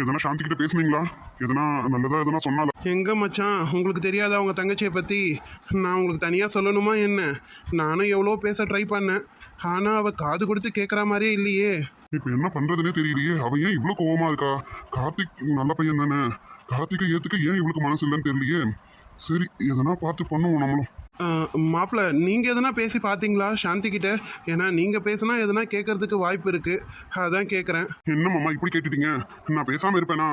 எதனா சாந்தி கிட்ட பேசுனீங்களா? எதனா நல்லதா எதனா சொன்னாலா? எங்க மச்சான்? உங்களுக்கு தெரியாத அவங்க தங்கச்சியை பற்றி நான் உங்களுக்கு தனியாக சொல்லணுமா என்ன? நானும் எவ்வளோ பேச ட்ரை பண்ணேன். ஆனால் அவள் காது கொடுத்து கேட்குற மாதிரியே இல்லையே. இப்போ என்ன பண்றதுனே தெரியலையே. அவ ஏன் இவ்வளவு கோவமா இருக்கா? கார்த்திக் நல்ல பையன் தானே. கார்த்திகை ஏத்துக்க ஏன் இவளுக்கு மனசு இல்லைன்னு தெரியலையே. சரி எதனா பார்த்து பண்ணுவோம் நம்மளும். மாப்பிள்ள நீங்கள் எதனா பேசி பார்த்தீங்களா சாந்தி கிட்ட? ஏன்னா நீங்கள் பேசினா எதனா கேட்கறதுக்கு வாய்ப்பு இருக்குது அதான் கேட்குறேன் என்னம்மா இப்படி கேட்டுட்டீங்க? நான் பேசாமல் இருப்பேனா?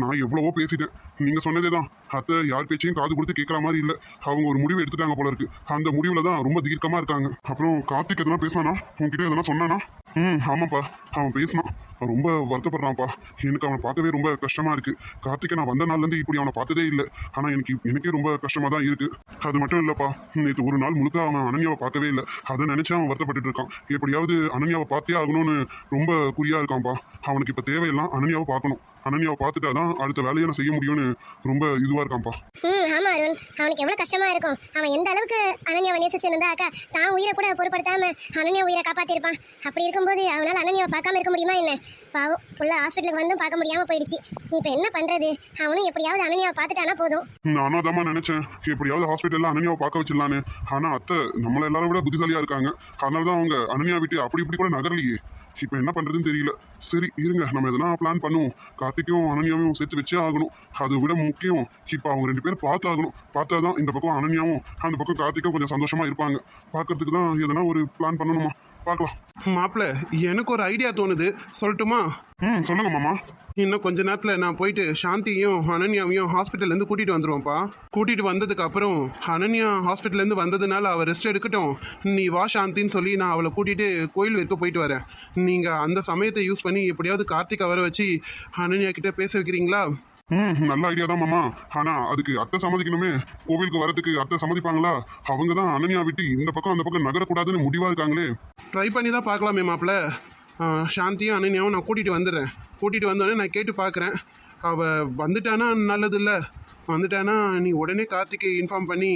நான் எவ்வளவோ பேசிட்டேன். நீங்கள் சொன்னதே தான் அத்தை யார் பேச்சையும் காது கொடுத்து கேட்குற மாதிரி இல்லை. அவங்க ஒரு முடிவு எடுத்துட்டாங்க போல இருக்கு. அந்த முடிவில் தான் ரொம்ப தீர்க்கமாக இருக்காங்க. அப்புறம் கார்த்திக் எதனா பேசினானா உங்ககிட்ட எதனா சொன்னானா? ம் ஆமாப்பா. அவன் பேசினான். ரொம்ப வருத்தப்படுறான்ப்பா. எனக்கு அவனை பார்க்கவே ரொம்ப கஷ்டமாக இருக்குது கார்த்திகை நான் வந்த நாள்லேருந்து இப்படி அவனை பார்த்ததே இல்லை. ஆனால் எனக்கு எனக்கே ரொம்ப கஷ்டமாக தான் இருக்குது அது மட்டும் இல்லைப்பா. நேற்று ஒரு நாள் முழுக்க அவன் அனன்யாவை பார்க்கவே இல்லை. அதை நினச்சி அவன் வருத்தப்பட்டுட்டு இருக்கான். எப்படியாவது அனன்யாவை பார்த்தே ஆகணும்னு ரொம்ப குறியாக இருக்கான்ப்பா. அவனுக்கு இப்போ தேவையெல்லாம் அனன்யாவை பார்க்கணும். அனன்யாவை பார்த்துட்டாதான் அடுத்த வேலையை நான் செய்ய முடியும்னு ரொம்ப இதுவா இருக்கான்ப்பா. ம் ஆமா அருண் அவனுக்கு எவ்வளவு கஷ்டமா இருக்கும். அவன் எந்த அளவுக்கு அனன்யாவை நேசிச்சிருந்தா அக்கா தான் உயிரை கூட பொருட்படுத்தாம அனன்யா உயிரை காப்பாத்திருப்பான். அப்படி இருக்கும்போது அவனால அனன்யாவை பார்க்காம இருக்க முடியுமா என்ன? பாவம் புள்ள ஹாஸ்பிட்டலுக்கு வந்தும் பார்க்க முடியாம போயிடுச்சு. இப்போ என்ன பண்றது? அவனும் எப்படியாவது அனன்யாவை பார்த்துட்டானா போதும். நானும் அதாம்மா நினைச்சேன். எப்படியாவது ஹாஸ்பிட்டல்ல அனன்யாவை பார்க்க வச்சிடலான்னு. ஆனா அத்தை நம்மள எல்லாரும் விட புத்திசாலியா இருக்காங்க. அதனால தான் அவங்க அனன்யா விட்டு அப்படி இப்படி கூட நகரலையே. இப்போ என்ன பண்ணுறதுன்னு தெரியல. சரி இருங்க. நம்ம எதனா பிளான் பண்ணுவோம். கார்த்திக்கும் அனன்யாவையும் சேர்த்து வச்சே ஆகணும். அதை விட முக்கியம் இப்போ அவங்க ரெண்டு பேரும் பார்த்தாகணும். பார்த்தா தான் இந்த பக்கம் அனன்யாவும் அந்த பக்கம் கார்த்திக்கும் கொஞ்சம் சந்தோஷமாக இருப்பாங்க. பார்க்கறதுக்கு தான் எதனா ஒரு பிளான் பண்ணணுமா? பார்க்கலாம். மாப்பிள்ள எனக்கு ஒரு ஐடியா தோணுது. சொல்லட்டுமா? ம் சொல்லுங்க மாமா. இன்னும் கொஞ்ச நேரத்தில் நான் போயிட்டு சாந்தியையும் அனன்யாவையும் ஹாஸ்பிட்டல்லேருந்து கூட்டிகிட்டு வந்துடுவோம்ப்பா கூட்டிகிட்டு வந்ததுக்கு அப்புறம் அனன்யா ஹாஸ்பிட்டல்லேருந்து வந்ததுனால அவள் ரெஸ்ட் எடுக்கட்டும். நீ வா சாந்தின்னு சொல்லி நான் அவளை கூட்டிகிட்டு கோயில் வரைக்கும் போயிட்டு வரேன். நீங்கள் அந்த சமயத்தை யூஸ் பண்ணி எப்படியாவது கார்த்திகை வர வச்சு அனன்யா கிட்ட பேச வைக்கிறீங்களா? ம் நல்ல ஐடியா தான் மாமா. ஆனா அதுக்கு அத்தை சம்மதிக்கணுமே. கோவிலுக்கு வரதுக்கு அத்தை சம்மதிப்பாங்களா? அவங்க தான் அனன்யா விட்டு இந்த பக்கம் அந்த பக்கம் நகரக்கூடாதுன்னு முடிவா இருக்காங்களே. ட்ரை பண்ணி தான் பார்க்கலாமே மாப்பிள்ள. சாந்தியும் அனன்யாவும் நான் கூட்டிகிட்டு வந்துடுறேன். கூட்டிகிட்டு வந்தோடனே நான் கேட்டு பார்க்குறேன். அவள் வந்துட்டானா? நல்லது இல்லை. வந்துட்டானா? நீ உடனே கார்த்திகை இன்ஃபார்ம் பண்ணி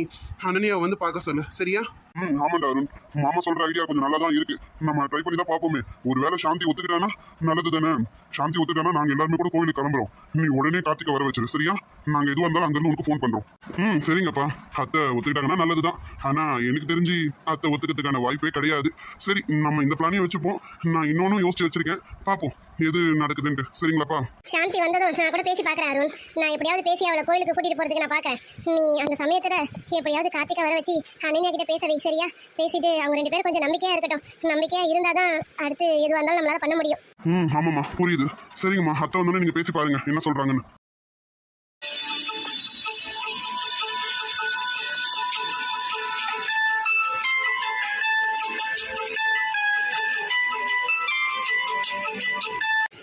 அனன்யாவை வந்து பார்க்க சொல்லு. சரியா? ம் ஆமாண்டா அருண். மாமா சொல்ற ஐடியா கொஞ்சம் நல்லா தான் இருக்கு. நம்ம ட்ரை பண்ணி தான் பார்ப்போமே. ஒருவேளை சாந்தி ஒத்துக்கிட்டானா? நல்லது தானே. சாந்தி ஒத்துக்கிட்டானா? நாங்கள் எல்லாருமே கூட கோவிலுக்கு கிளம்புறோம். நீ உடனே கார்த்திகை வர வச்சிரு சரியா? நாங்கள் எதுவாக இருந்தாலும் அங்கேருந்து உனக்கு ஃபோன் பண்ணுறோம் ம் சரிங்கப்பா. அத்தை ஒத்துக்கிட்டாங்கன்னா நல்லதுதான். ஆனால் எனக்கு தெரிஞ்சு அத்தை ஒத்துக்கிறதுக்கான வாய்ப்பே கிடையாது. சரி நம்ம இந்த பிளானையும் வச்சுப்போம். நான் இன்னொன்னும் யோசிச்சு வச்சிருக்கேன். பார்ப்போம். எது நடக்குதுன்ட்டு. சரிங்களாப்பா? சாந்தி வந்ததும் நான் கூட பேசி பார்க்குறேன் அருண். நான் எப்படியாவது பேசி அவளை கோயிலுக்கு கூட்டிகிட்டு போகிறதுக்கு நான் பார்க்கறேன். நீ அந்த சமயத்தில் எப்படியாவது கார்த்திகா வர வச்சு அனன்யா கிட்ட பேச வை சரியா? பேசிட்டு அவங்க ரெண்டு பேரும் கொஞ்சம் நம்பிக்கையா இருக்கட்டும். நம்பிக்கையா இருந்தாதான் அடுத்து எதுவாக இருந்தாலும் நம்மளால பண்ண முடியும். ம் ஆமாம்மா. புரியுது. சரிங்கம்மா. அத்தை வந்தோடனே நீங்க பேசி பாருங்க. என்ன சொல்றாங்கன்னு.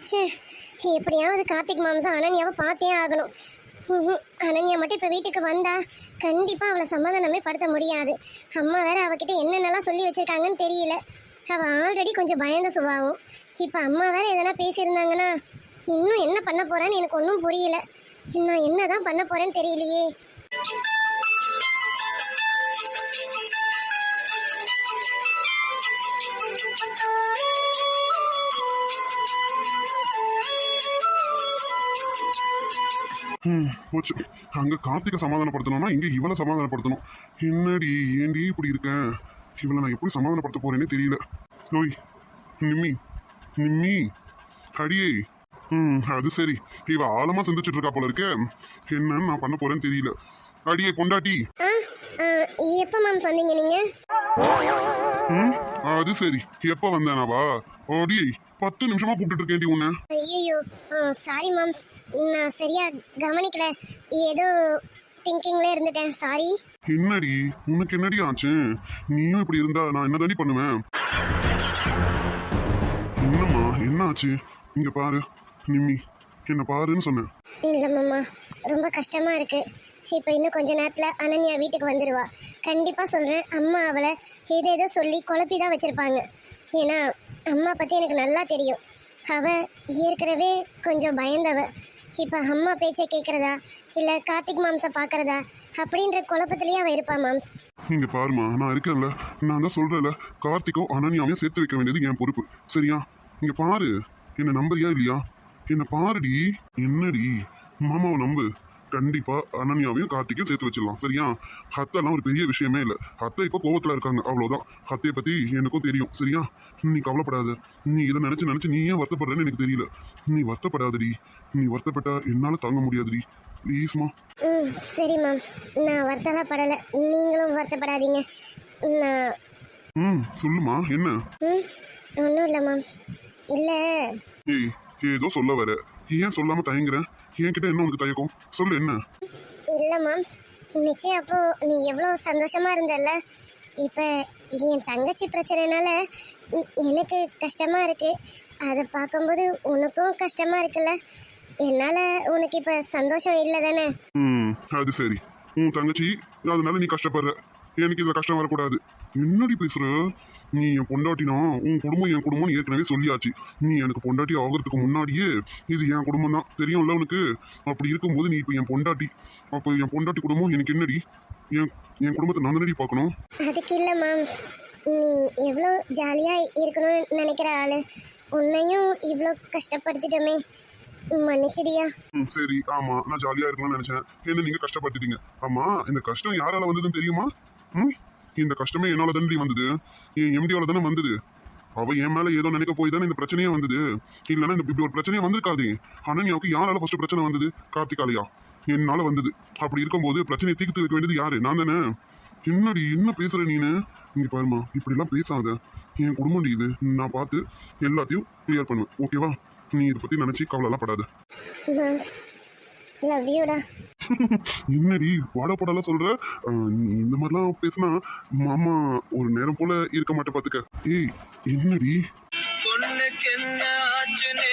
ச்சே எப்படியாவது கார்த்திக் மாம்சம் அனன்யாவை பார்த்தே ஆகணும். அனன்யா மட்டும் இப்போ வீட்டுக்கு வந்தா கண்டிப்பாக அவளை சமாதானமே படுத்த முடியாது. அம்மா வேற அவகிட்ட என்னென்னலாம் சொல்லி வச்சுருக்காங்கன்னு தெரியல. அவள் ஆல்ரெடி கொஞ்சம் பயந்த சுபாவம். இப்போ அம்மா வேற எதனா பேசியிருந்தாங்கன்னா இன்னும் என்ன பண்ண போகிறேன்னு எனக்கு ஒன்றும் புரியல. நான் என்ன தான் பண்ண போகிறேன்னு தெரியலையே. ம் போச்சு. அங்க கார்த்திகை சமாதானப்படுத்தணும்னா இங்க இவளை சமாதானப்படுத்தணும். என்னடி ஏண்டி இப்படி இருக்கேன் இவளை நான் எப்படி சமாதானப்படுத்த போறேனே தெரியல. ஓய் நிம்மி நிம்மி அடியே. ம் அது சரி. இவ ஆழமா சிந்திச்சுட்டு இருக்கா போல இருக்கே. என்னன்னு நான் பண்ண போறேன்னு தெரியல. அடியே கொண்டாட்டி எப்போ மேம் சொன்னீங்க நீங்கள் ம் அது சரி. எப்ப வந்தேனாவா? அடியே. பத்து நிமிஷமா கூப்பிட்டு இருக்கேன்டி உன்னை ஐயோ சாரி மேம்ஸ் நான் சரியா கவனிக்கல. ஏதோ திங்கிங்ல இருந்துட்டேன். சாரி என்னடி? உனக்கு என்னடி ஆச்சு? நீயும் இப்படி இருந்தா நான் என்னதாண்டி பண்ணுவேன்? என்னம்மா என்ன ஆச்சு? இங்க பாரு நிம்மி. என்ன பாருன்னு சொன்னேன். இல்லை மாமா ரொம்ப கஷ்டமா இருக்கு. இப்போ இன்னும் கொஞ்ச நேரத்தில் அனன்யா வீட்டுக்கு வந்துடுவா கண்டிப்பாக சொல்கிறேன் அம்மா அவளை ஏதேதோ சொல்லி குழப்பி தான் வச்சுருப்பாங்க. ஏன்னா அம்மா பற்றி எனக்கு நல்லா தெரியும். அவ ஏற்கனவே கொஞ்சம் பயந்தவ. இப்போ அம்மா பேச்சை கேட்குறதா இல்லை கார்த்திக் மாம்சை பார்க்குறதா அப்படின்ற குழப்பத்திலேயே அவள் இருப்பா மாம்ஸ். இங்கே பாருமா நான் இருக்கேன்ல. நான் தான் சொல்கிறேன்ல கார்த்திக்கும் அனன்யாவையும் சேர்த்து வைக்க வேண்டியது என் பொறுப்பு. சரியா? இங்கே பாரு. என்னை நம்புறியா இல்லையா? என்னை பாருடி. என்னடி? மாமாவை நம்பு. கண்டிப்பா அனன்யாவையும் கார்த்திகையும் சேர்த்து வச்சிடலாம். சரியா? அத்தெல்லாம் ஒரு பெரிய விஷயமே இல்லை. அத்தை இப்போ கோவத்துல இருக்காங்க. அவ்வளவுதான். அத்தையை பத்தி எனக்கும் தெரியும். சரியா? நீ கவலைப்படாத. நீ இதை நினைச்சு நினைச்சு நீ ஏன் வருத்தப்படுறேன்னு எனக்கு தெரியல. நீ வருத்தப்படாதடி. நீ வருத்தப்பட்டா என்னால தாங்க முடியாதுடி. ப்ளீஸ்மா ம். சரி மாம்ஸ் நான் வருத்தலாம் படலை நீங்களும் வருத்தப்படாதீங்க. நான் ம் சொல்லுமா. என்ன? ம் ஒன்றும் இல்லை மாம்ஸ் இல்லை. ஏய் ஏதோ சொல்ல வர. ஏன் சொல்லாம தயங்குறேன் என்கிட்ட என்ன உனக்கு தயக்கம்? சொல்லு என்ன? இல்லை மாம்ஸ் நிச்சயம் அப்போ நீ எவ்வளோ சந்தோஷமா இருந்தல்ல? இப்போ என் தங்கச்சி பிரச்சனைனால எனக்கு கஷ்டமா இருக்கு. அதை பார்க்கும்போது உனக்கும் கஷ்டமா இருக்குல்ல? என்னால் உனக்கு இப்போ சந்தோஷம் இல்லை தானே? ம் அது சரி. உன் தங்கச்சி அதனால நீ கஷ்டப்படுற. எனக்கு இதுல கஷ்டம் வரக்கூடாது. என்னடி பேசுற நீ என் பொண்டாட்டினா உன் குடும்பம் என் குடும்பம் ஏற்கனவே சொல்லியாச்சு. நீ எனக்கு பொண்டாட்டி ஆகிறதுக்கு முன்னாடியே இது என் குடும்பம் தான் தெரியும்ல உனக்கு? அப்படி இருக்கும்போது நீ இப்போ என் பொண்டாட்டி. அப்போ என் பொண்டாட்டி குடும்பம் எனக்கு என்னடி? என் என் குடும்பத்தை நான் தானடி பார்க்கணும்? அதுக்கு இல்லை மாம்ஸ் நீ எவ்வளோ ஜாலியாக இருக்கணும்னு நினைக்கிற ஆள். உன்னையும் இவ்வளோ கஷ்டப்படுத்திட்டோமே. மன்னிச்சிடியா? ம் சரி. ஆமா நான் ஜாலியா இருக்கணும்னு நினைச்சேன். என்ன நீங்க கஷ்டப்படுத்திட்டீங்க? ஆமா இந்த கஷ்டம் யாரால வந்ததுன்னு தெரியுமா? ம்? இந்த கஷ்டமே என்னால தானே வந்தது. என் எம்டியால தானே வந்தது. அவ என் மேல ஏதோ நினைக்க போய் தானே இந்த பிரச்சனையே வந்தது. இல்லைன்னா இந்த இப்படி ஒரு பிரச்சனையே வந்திருக்காது. அனன்யாவுக்கு யாரால ஃபர்ஸ்ட் பிரச்சனை வந்தது? கார்த்திகாலயா? என்னால வந்தது. அப்படி இருக்கும்போது பிரச்சனையை தீர்த்து வைக்க வேண்டியது யாரு? நான் தானே? என்னடி என்ன பேசுற நீனு? இங்க பாருமா இப்படிலாம் பேசாத. என் குடும்பம் இது. நான் பார்த்து எல்லாத்தையும் கிளியர் பண்ணுவேன். ஓகேவா நீ இதை பத்தி நினைச்சு கவலைலாம் படாத. லவ் யூடா என்னடி வாடப்படலாம் சொல்ற? நீ இந்த மாதிரிலாம் பேசினா மாமா ஒரு நேரம் போல இருக்க மாட்டேன் பாத்துக்க. ஏய் என்னடி? பொண்ணுக்கு என்ன ஆச்சுன்னு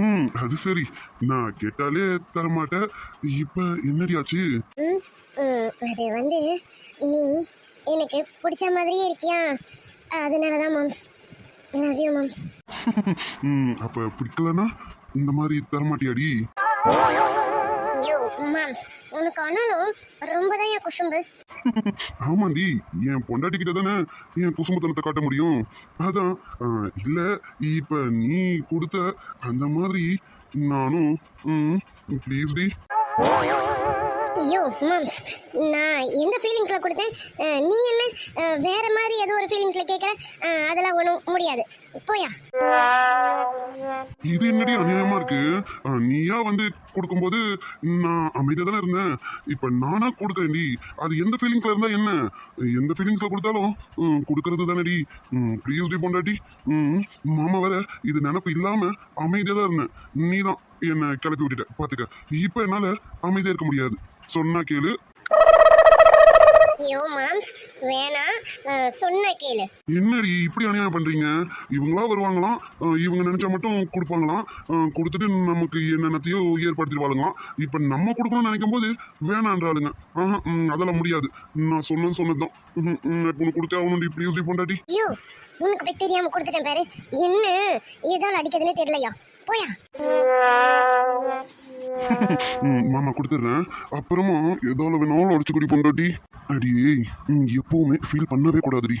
ம். அது சரி. நான் கேட்டாலே தரமாட்டேன். இப்ப என்னடி ஆச்சு ம் ம், அது வந்து நீ எனக்கு பிடிச்ச மாதிரியே இருக்கியா? அதனால தான் மாம்ஸ் லவ் யூ மாம்ஸ் ம் அப்ப பிடிக்கலனா இந்த மாதிரி தரமாட்டியாடி? யூ மாம்ஸ் உனக்கு ஆனாலும் ரொம்ப தான் என் குசும்பு. ஆமாண்டி என் பொண்டாட்டி கிட்ட தானே என் குசுமத்தனத்தை காட்ட முடியும். அதான் இல்ல இப்ப நீ கொடுத்த அந்த மாதிரி நானும் ம் ப்ளீஸ் டி. யோ மாம்ஸ் நான் எந்த ஃபீலிங்ஸில் கொடுத்தேன்? நீ என்ன வேற மாதிரி ஏதோ ஒரு ஃபீலிங்ஸில் கேட்குற? அதெல்லாம் ஒன்றும் முடியாது. போயா. இது என்னடி அநியாயமா இருக்கு? நீயா வந்து கொடுக்கும்போது நான் அமைதியாக தானே இருந்தேன். இப்போ நானாக கொடுக்குறேன்டி. அது எந்த ஃபீலிங்ஸில் இருந்தால் என்ன? எந்த ஃபீலிங்ஸில் கொடுத்தாலும் ம், கொடுக்கறது தானடி. ப்ளீஸ் டி பொண்டாட்டி. ம், மாமா வேற இது நினப்பு இல்லாமல் அமைதியாக தான் இருந்தேன். நீ தான் என்னை கிளப்பி விட்டுட்ட. பார்த்துக்க இப்போ என்னால் அமைதியாக இருக்க முடியாது. சொன்னா கேளு. யோ மாம்ஸ் அஹ், சொன்ன கேளு. என்னடி இப்படி அநியாயம் பண்றீங்க? இவங்களா வருவாங்களாம் இவங்க நினைச்சா மட்டும் கொடுப்பாங்களாம். கொடுத்துட்டு நமக்கு என்னென்னத்தையோ ஏற்படுத்திடுவாளுங்களாம் இப்ப நம்ம கொடுக்கணும்னு நினைக்கும் போது வேணான்றாளுங்க. ஆஹா, அதெல்லாம் முடியாது. நான் சொன்னது சொன்னதுதான். உனக்கு கொடுத்தே ஆகணும் ப்ளீஸ் பொண்டாட்டி யோ உனக்கு போய் தெரியாம கொடுத்துட்டேன் பாரு. என்ன? ஏதால் அடிக்கிறதுனே தெரியலையா? போயா. மாமா கொடுத்துட்றேன். அப்புறமா ஏதாவது வேணாலும் அடிச்சு குடி பொண்டாட்டி. அடியே நீ எப்பவுமே ஃபீல் பண்ணவே கூடாதுடி.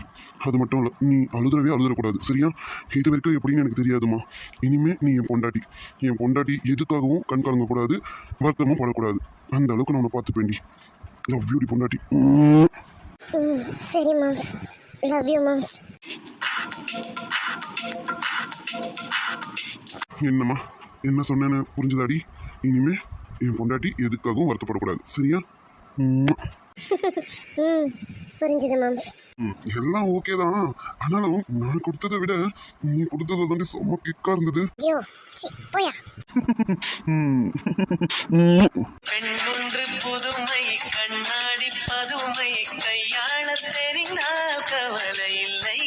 அது மட்டும் இல்லை நீ அழுதுறவே அழுதுறக்கூடாது சரியா? இது வரைக்கும் எப்படின்னு எனக்கு தெரியாதுமா இனிமே நீ என் பொண்டாட்டி. என் பொண்டாட்டி எதுக்காகவும் கண் கலங்கக்கூடாது வருத்தமும் படக்கூடாது. அந்த அளவுக்கு நான் உன்னை பார்த்துப்பேன்டி. லவ் யூடி பொண்டாட்டி. சரி மாம்ஸ். Love you moms. என்னம்மா? என்ன சொன்னேன்னு புரிஞ்சுதாடி? இனிமே என் பொண்டாட்டி எதுக்காகவும் வருத்தப்படக்கூடாது சரியா? ம். புரிஞ்சுது மாம்ஸ் ம், எல்லாம் ஓகே தான். ஆனாலும் நான் கொடுத்ததை விட நீ கொடுத்தது தாண்டி செம்ம கிக்கா இருந்தது. யோ சி போயா. ம். பெண் ஒன்று புதுமை கண்ணாடி பதுமை கையாள தெரிந்தால் கவலை இல்லை.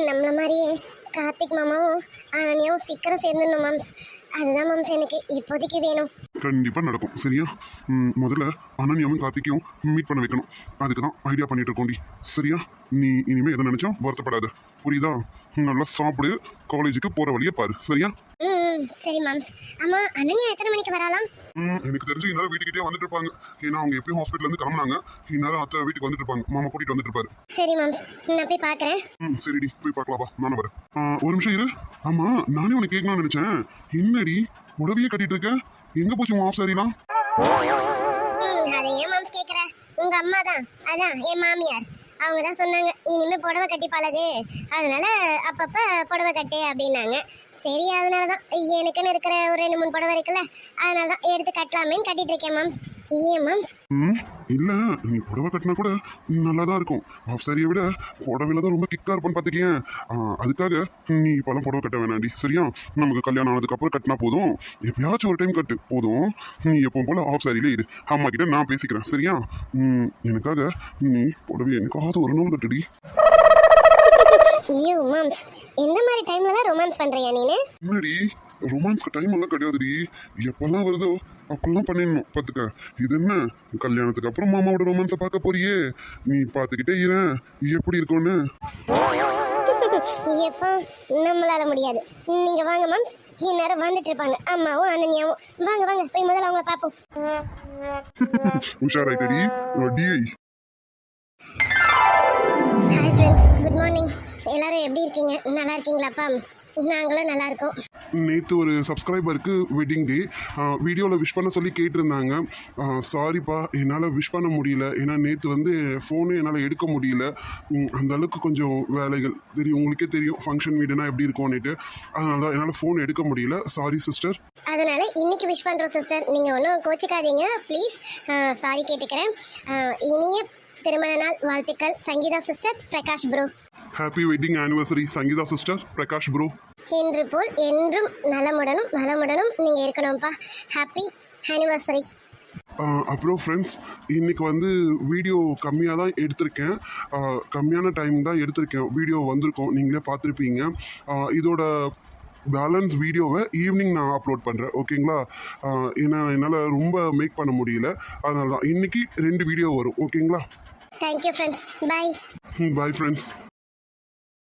நம்மள மாதிரியே கார்த்திக் மாமாவும் ஆனியாவும் சீக்கிரம் சேர்ந்துடணும் மாம்ஸ் அதுதான் மாம்ஸ் எனக்கு இப்போதைக்கு வேணும். கண்டிப்பாக நடக்கும். சரியா? ம், முதல்ல அனன்யாவும் கார்த்திக்கையும் மீட் பண்ண வைக்கணும். அதுக்கு தான் ஐடியா பண்ணிட்டு இருக்கோண்டி. சரியா? நீ இனிமே எதை நினைச்சோம் வருத்தப்படாத. புரியுதா? நல்லா சாப்பிடு. காலேஜுக்கு போகிற வழியை பாரு. சரியா? ம் சரி மாம்ஸ் ஆமா அனன்யா எத்தனை மணிக்கு வராலாம் ம், எனக்கு தெரிஞ்சு இந்நேரம் வீட்டுக்கிட்டே வந்துட்டு இருப்பாங்க. ஏன்னா அவங்க எப்பயும் ஹாஸ்பிட்டல் இருந்து கிளம்புனாங்க. இந்நேரம் அத்தை வீட்டுக்கு வந்துட்டு இருப்பாங்க. மாமா கூட்டிட்டு வந்துட்டு இருப்பாரு. சரி மாம்ஸ் நான் போய் பார்க்குறேன் ம் சரிடி. போய் பார்க்கலாம் வா. நானும் வரேன். ஒரு நிமிஷம் இரு. ஆமா நானே உனக்கு கேட்கணும்னு நினைச்சேன். என்னடி? உடவையே கட்டிட்டு இருக்க? எங்க போச்சு உன் ஆஃப் சாரிலாம் அதை ஏன் மாம்ஸ் கேட்குற உங்க அம்மா தான் அதான் என் மாமியார். அவங்க தான் சொன்னாங்க இனிமே புடவை கட்டி பழகு. அதனால அப்பப்ப புடவை கட்டு அப்படின்னாங்க. சரி அதனால தான் எனக்குன்னு இருக்கிற ஒரு ரெண்டு மூணு புடவை இருக்குல்ல அதனால தான் எடுத்து கட்டலாமேன்னு கட்டிட்டு இருக்கேன் மாம்ஸ் ஏன் மாம்ஸ் இல்ல நீ புடவை கட்டினா கூட நல்லா தான் இருக்கும். ஆஃப் சாரியை விட புடவையில தான் ரொம்ப கிக்கா இருப்பான்னு பார்த்துக்கேன் அதுக்காக நீ இப்போலாம் புடவை கட்ட வேணாண்டி. சரியா? நமக்கு கல்யாணம் ஆனதுக்கு அப்புறம் கட்டினா போதும். எப்பயாச்சும் ஒரு டைம் கட்டு. போதும். நீ எப்பவும் போல ஆஃப் சாரியிலே இரு. அம்மா கிட்ட நான் பேசிக்கிறேன். சரியா? ம் எனக்காக நீ புடவை எனக்காவது ஒரு நாள் கட்டுடி ஐயோ மாம்ஸ். எந்த மாதிரி டைம்ல தான் ரொமான்ஸ் பண்றியா நீனு? முன்னாடி ரொமான்ஸ்க்கு டைம் எல்லாம் கிடையாதுடி. எப்பெல்லாம் வருதோ அப்பெல்லாம் பண்ணிடணும். பார்த்துக்க. இது என்ன? கல்யாணத்துக்கு அப்புறம் மாமாவோட ரொமான்ஸை பார்க்க போறியே. நீ பார்த்துக்கிட்டே இரேன் எப்படி இருக்கும்னு? எப்போ நம்மளால முடியாது. நீங்க வாங்க மாம்ஸ் இந்நேரம் வந்துட்டு இருப்பாங்க. அம்மாவும் அனன்யாவும் வாங்க வாங்க. போய் முதல்ல அவங்கள பார்ப்போம். உஷாராயிட்டடி. டிஐ ஹாய் ஃப்ரெண்ட்ஸ் குட் மார்னிங் எல்லாரும் எப்படி இருக்கீங்க? நல்லா இருக்கீங்களாப்பா? நாங்களும் நல்லா இருக்கோம் நேற்று ஒரு சப்ஸ்கிரைபருக்கு வெட்டிங் டே வீடியோவில் விஷ் பண்ண சொல்லி கேட்டிருந்தாங்க. சாரிப்பா என்னால் விஷ் பண்ண முடியல. ஏன்னா நேற்று வந்து ஃபோனு என்னால் எடுக்க முடியல. அந்த அளவுக்கு கொஞ்சம் வேலைகள். தெரியும் உங்களுக்கே தெரியும் ஃபங்க்ஷன் வீடுனா எப்படி இருக்கும்னுட்டு. அதனால தான் என்னால் ஃபோன் எடுக்க முடியல. சாரி சிஸ்டர் அதனால இன்னைக்கு விஷ் பண்றோம் சிஸ்டர் நீங்க ஒன்றும் கோச்சிக்காதீங்க. ப்ளீஸ் சாரி கேட்டுக்கிறேன். இனிய திருமண நாள் வாழ்த்துக்கள். Sangeetha sister Prakash bro happy wedding anniversary Sangeetha sister Prakash bro இன்று போல் என்றும் நலமுடனும் வளமுடனும் நீங்க இருக்கணும்ப்பா ஹாப்பி ஆனிவர்சரி அப்புறம் ஃப்ரெண்ட்ஸ் இன்னைக்கு வந்து வீடியோ கம்மியாக தான் எடுத்திருக்கேன். கம்மியான டைம் தான் எடுத்திருக்கேன். வீடியோ வந்திருக்கோம் நீங்களே பார்த்துருப்பீங்க. இதோட பேலன்ஸ் வீடியோவை ஈவினிங் நான் அப்லோட் பண்ணுறேன் ஓகேங்களா ஏன்னா என்னால் ரொம்ப மேக் பண்ண முடியல. அதனால தான் இன்னைக்கு ரெண்டு வீடியோ வரும் ஓகேங்களா thank you friends bye bye friends